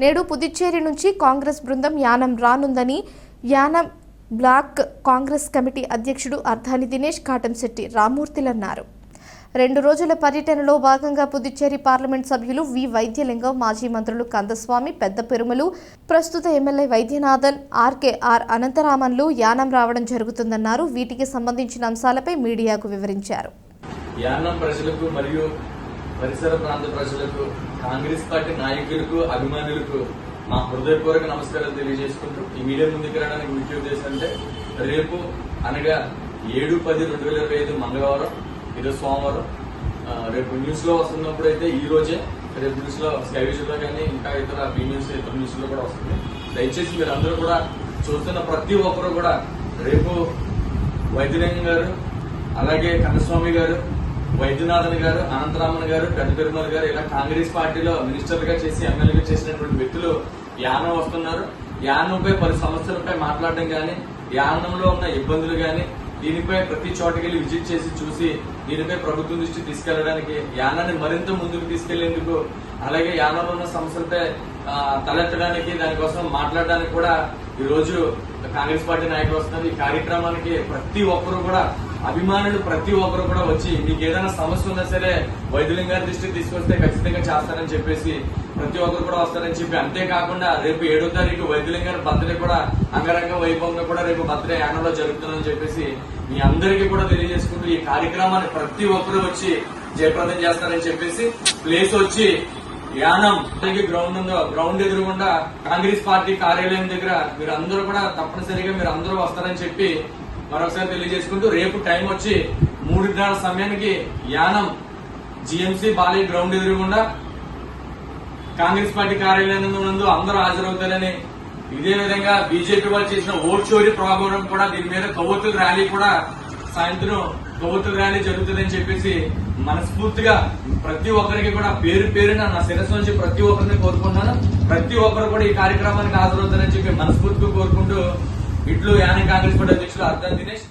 నేడు పుదుచ్చేరి నుంచి కాంగ్రెస్ బృందం యానం రానుందని యానం బ్లాక్ కాంగ్రెస్ కమిటీ అధ్యక్షుడు అర్ధాని దినేష్ కాటంశెట్టి రామూర్తిలన్నారు. రెండు రోజుల పర్యటనలో భాగంగా పుదుచ్చేరి పార్లమెంట్ సభ్యులు వి వైద్యలింగం మాజీ మంత్రులు కందస్వామి పెద్ద పెరుమలు ప్రస్తుత ఎమ్మెల్యే వైద్యనాథన్ ఆర్కేఆర్ అనంతరామన్లు యానం రావడం జరుగుతుందన్నారు. వీటికి సంబంధించిన అంశాలపై మీడియాకు వివరించారు. యానం ప్రజలకు మరియు పరిసర ప్రాంత ప్రజలకు కాంగ్రెస్ పార్టీ నాయకులకు అభిమానులకు మా హృదయపూర్వక నమస్కారాలు తెలియజేసుకుంటూ ఈ మీడియా ముందుకు రావడానికి ముఖ్య ఉద్దేశం అంటే రేపు అనగా ఏడు పది రెండు వేల ఇరవై ఐదు మంగళవారం ఈరోజు సోమవారం రేపు న్యూస్లో వస్తున్నప్పుడు అయితే ఈ రోజే రేపు న్యూస్లో స్కై విజన్లో కానీ ఇంకా ఇతర బి న్యూస్ ఇతర న్యూస్లో కూడా వస్తుంది. దయచేసి మీరు అందరూ కూడా చూస్తున్న ప్రతి ఒక్కరు కూడా రేపు వైద్యలింగం గారు అలాగే కన్నస్వామి గారు వైద్యనాథన్ గారు అనంతరామన్ గారు పెద్ద పెరుమల్ గారు ఇలా కాంగ్రెస్ పార్టీలో మినిస్టర్లుగా చేసి ఎమ్మెల్యేగా చేసినటువంటి వ్యక్తులు యానం వస్తున్నారు. యానంపై పలు సమస్యలపై మాట్లాడడం కానీ యానంలో ఉన్న ఇబ్బందులు కానీ దీనిపై ప్రతి చోటకి విజిట్ చేసి చూసి దీనిపై ప్రభుత్వం దృష్టి తీసుకెళ్ళడానికి యానాన్ని మరింత ముందుకు తీసుకెళ్ళేందుకు అలాగే యానంలో ఉన్న సమస్యలపై తలెత్తడానికి దానికోసం మాట్లాడడానికి కూడా ఈ రోజు కాంగ్రెస్ పార్టీ నాయకులు వస్తున్నారు. ఈ కార్యక్రమానికి ప్రతి ఒక్కరు కూడా అభిమానులు ప్రతి ఒక్కరు కూడా వచ్చి మీకు ఏదైనా సమస్య ఉన్నా సరే వైద్యులింగ గారి దృష్టికి తీసుకొస్తే ఖచ్చితంగా చేస్తారని చెప్పేసి ప్రతి ఒక్కరు కూడా వస్తారని చెప్పి అంతేకాకుండా రేపు ఏడో తారీఖు వైద్యులింగ గారి బర్త్డే కూడా అంగరంగ వైభవంగా కూడా రేపు బర్త్డే యానంలో జరుగుతుందని చెప్పేసి మీ అందరికీ కూడా తెలియజేసుకుంటూ ఈ కార్యక్రమాన్ని ప్రతి ఒక్కరు వచ్చి జయప్రదం చేస్తారని చెప్పేసి ప్లేస్ వచ్చి యానం గ్రౌండ్ ఉందో గ్రౌండ్ ఎదురుగుండా కాంగ్రెస్ పార్టీ కార్యాలయం దగ్గర మీరు అందరూ కూడా తప్పనిసరిగా మీరు అందరూ వస్తారని చెప్పి మరొకసారి తెలియజేసుకుంటూ రేపు టైం వచ్చి మూడున్నర సమయానికి యానం జిఎంసీ బాలీ గ్రౌండ్ ఎదురుగుండా కాంగ్రెస్ పార్టీ కార్యాలయం నందు అందరూ హాజరవుతారని ఇదే విధంగా బీజేపీ వాళ్ళు చేసిన ఓట్ చోరీ ప్రోగ్రాం కూడా దీని మీద కొవ్వొత్తుల ర్యాలీ కూడా సాయంత్రం కొవ్వొత్తుల ర్యాలీ జరుగుతుందని చెప్పేసి మనస్ఫూర్తిగా ప్రతి ఒక్కరికి కూడా పేరు పేరున నా శిరస్సు నుంచి ప్రతి ఒక్కరిని కోరుకుంటున్నాను. ప్రతి ఒక్కరు కూడా ఈ కార్యక్రమానికి హాజరవుతారని చెప్పి మనస్ఫూర్తిగా కోరుకుంటూ ఇట్లు యానం కాంగ్రెస్ పార్టీ అధ్యక్షులు అర్థం దినేష్.